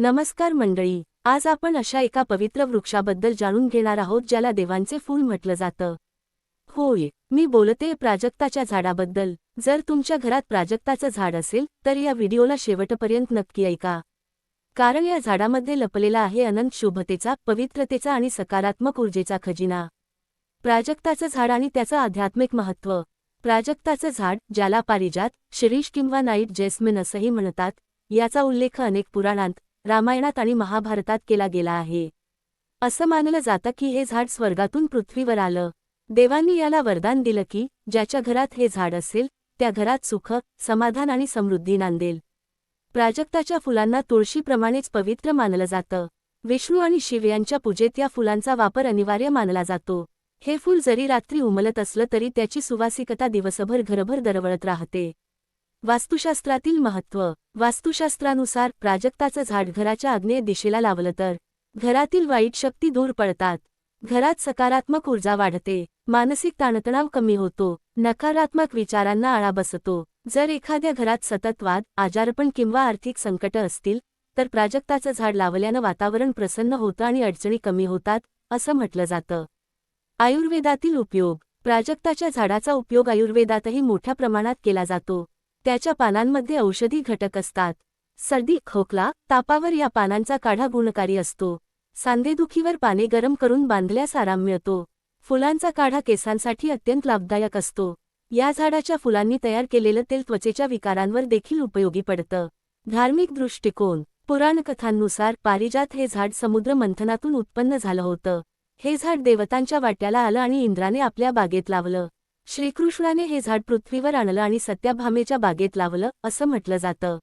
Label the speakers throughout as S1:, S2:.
S1: नमस्कार मंडळी आज आपण अशा एका पवित्र वृक्षाबद्दल जाणून घेणार आहोत ज्याला देवांचे फूल म्हटलं जातं. होय मी बोलते प्राजक्ताच्या झाडाबद्दल. जर तुमच्या घरात प्राजक्ताचं झाड असेल तर या व्हिडिओला शेवटपर्यंत नक्की ऐका. कारण या झाडामध्ये लपलेला आहे अनंत शुभतेचा पवित्रतेचा आणि सकारात्मक ऊर्जेचा खजिना. प्राजक्ताचं झाड आणि त्याचं आध्यात्मिक महत्त्व. प्राजक्ताचं झाड ज्याला पारिजात शिरीष किंवा नाईट जेस्मिन असंही म्हणतात याचा उल्लेख अनेक पुराणांत रामायणात आणि महाभारतात केला गेला आहे. असं मानलं जातं की हे झाड स्वर्गातून पृथ्वीवर आलं. देवांनी याला वरदान दिलं की ज्याच्या घरात हे झाड असेल त्या घरात सुख समाधान आणि समृद्धी नांदेल. प्राजक्ताच्या फुलांना तुळशीप्रमाणेच पवित्र मानलं जातं. विष्णू आणि शिव यांच्या पूजेत या फुलांचा वापर अनिवार्य मानला जातो. हे फूल जरी रात्री उमलत असलं तरी त्याची सुवासिकता दिवसभर घरभर दरवळत राहते. वास्तुशास्त्रातील महत्त्व. वास्तुशास्त्रानुसार प्राजक्ताचं झाड घराच्या आग्नेय दिशेला लावलं तर घरातील वाईट शक्ती दूर पडतात. घरात सकारात्मक ऊर्जा वाढते. मानसिक ताणतणाव कमी होतो. नकारात्मक विचारांना आळा बसतो. जर एखाद्या घरात सतत वाद आजारपण किंवा आर्थिक संकट असतील तर प्राजक्ताचं झाड लावल्यानं वातावरण प्रसन्न होतं आणि अडचणी कमी होतात असं म्हटलं जातं. आयुर्वेदातील उपयोग. प्राजक्ताच्या झाडाचा उपयोग आयुर्वेदातही मोठ्या प्रमाणात केला जातो. त्याच्या पानांमध्ये औषधी घटक असतात. सर्दी खोकला तापावर या पानांचा काढा गुणकारी असतो. सांधेदुखीवर पाने गरम करून बांधल्यास आराम मिळतो. फुलांचा काढा केसांसाठी अत्यंत लाभदायक असतो. या झाडाच्या फुलांनी तयार केलेलं तेल त्वचेच्या विकारांवर देखील उपयोगी पडतं. धार्मिक दृष्टिकोन पुराणकथांनुसार पारिजात हे झाड समुद्र मंथनातून उत्पन्न झालं होतं. हे झाड देवतांच्या वाट्याला आलं आणि इंद्राने आपल्या बागेत लावलं. श्रीकृष्णाने हे झाड पृथ्वीवर आणलं आणि सत्याभामेच्या बागेत लावलं असं म्हटलं जातं.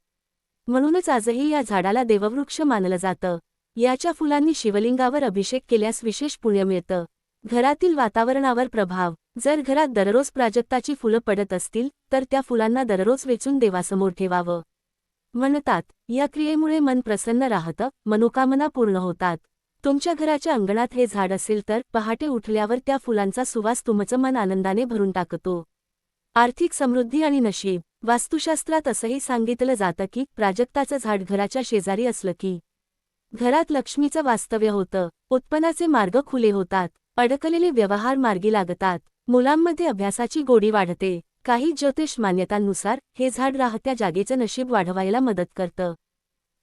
S1: म्हणूनच आजही या झाडाला देववृक्ष मानलं जातं. याच्या फुलांनी शिवलिंगावर अभिषेक केल्यास विशेष पुण्य मिळतं. घरातील वातावरणावर प्रभाव. जर घरात दररोज प्राजक्ताची फुलं पडत असतील तर त्या फुलांना दररोज वेचून देवासमोर ठेवावं. म्हणतात या क्रियेमुळे मन प्रसन्न राहतं मनोकामना पूर्ण होतात. तुमच्या घराच्या अंगणात हे झाड असेल तर पहाटे उठल्यावर त्या फुलांचा सुवास तुमचं मन आनंदाने भरून टाकतो. आर्थिक समृद्धी आणि नशीब. वास्तुशास्त्रात असंही सांगितलं जातं की प्राजक्ताचं झाड घराच्या शेजारी असलं की घरात लक्ष्मीचं वास्तव्य होतं. उत्पन्नाचे मार्ग खुले होतात. अडकलेले व्यवहार मार्गी लागतात. मुलांमध्ये अभ्यासाची गोडी वाढते. काही ज्योतिष मान्यतांनुसार हे झाड राहत्या जागेचं नशीब वाढवायला मदत करतं.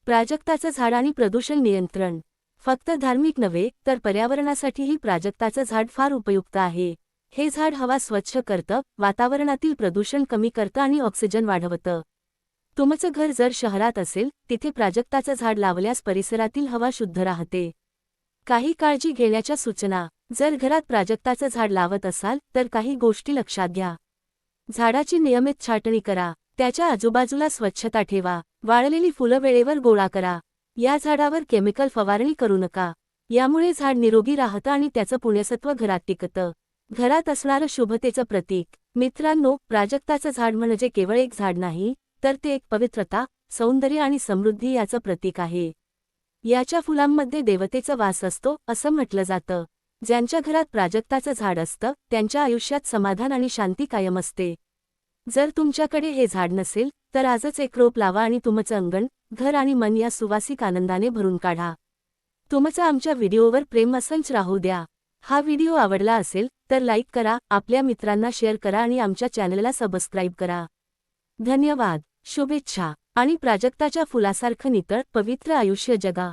S1: प्राजक्ताचं झाड आणि प्रदूषण नियंत्रण. फक्त धार्मिक नव्हे तर पर्यावरणासाठीही प्राजक्ताचं झाड फार उपयुक्त आहे. हे झाड हवा स्वच्छ करतं वातावरणातील प्रदूषण कमी करतं आणि ऑक्सिजन वाढवतं. तुमचं घर जर शहरात असेल तिथे प्राजक्ताचं झाड लावल्यास परिसरातील हवा शुद्ध राहते. काही काळजी घेण्याच्या सूचना. जर घरात प्राजक्ताचं झाड लावत असाल तर काही गोष्टी लक्षात घ्या. झाडाची नियमित छाटणी करा. त्याच्या आजूबाजूला स्वच्छता ठेवा. वाळलेली फुलं वेळेवर गोळा करा. या झाडावर केमिकल फवारणी करू नका. यामुळे झाड निरोगी राहतं आणि त्याचं पुण्यसत्व घरात टिकतं. घरात असणारं शुभतेचं प्रतीक. मित्रांनो प्राजक्ताचं झाड म्हणजे केवळ एक झाड नाही तर ते एक पवित्रता सौंदर्य आणि समृद्धी याचं प्रतीक आहे. याच्या फुलांमध्ये देवतेचा वास असतो असं म्हटलं जातं. ज्यांच्या घरात प्राजक्ताचं झाड असतं त्यांच्या आयुष्यात समाधान आणि शांती कायम असते. जर तुमच्याकडे हे झाड नसेल तर आजच एक रोप लावा आणि तुमचं अंगण घर आणि मन या सुवासिक आनंदाने भरून काढा. तुमचं आमच्या व्हिडिओवर प्रेम असंच राहू द्या. हा व्हिडिओ आवडला असेल तर लाईक करा आपल्या मित्रांना शेअर करा आणि आमच्या चॅनलला सबस्क्राईब करा. धन्यवाद शुभेच्छा आणि प्राजक्ताच्या फुलासारखं नितळ पवित्र आयुष्य जगा.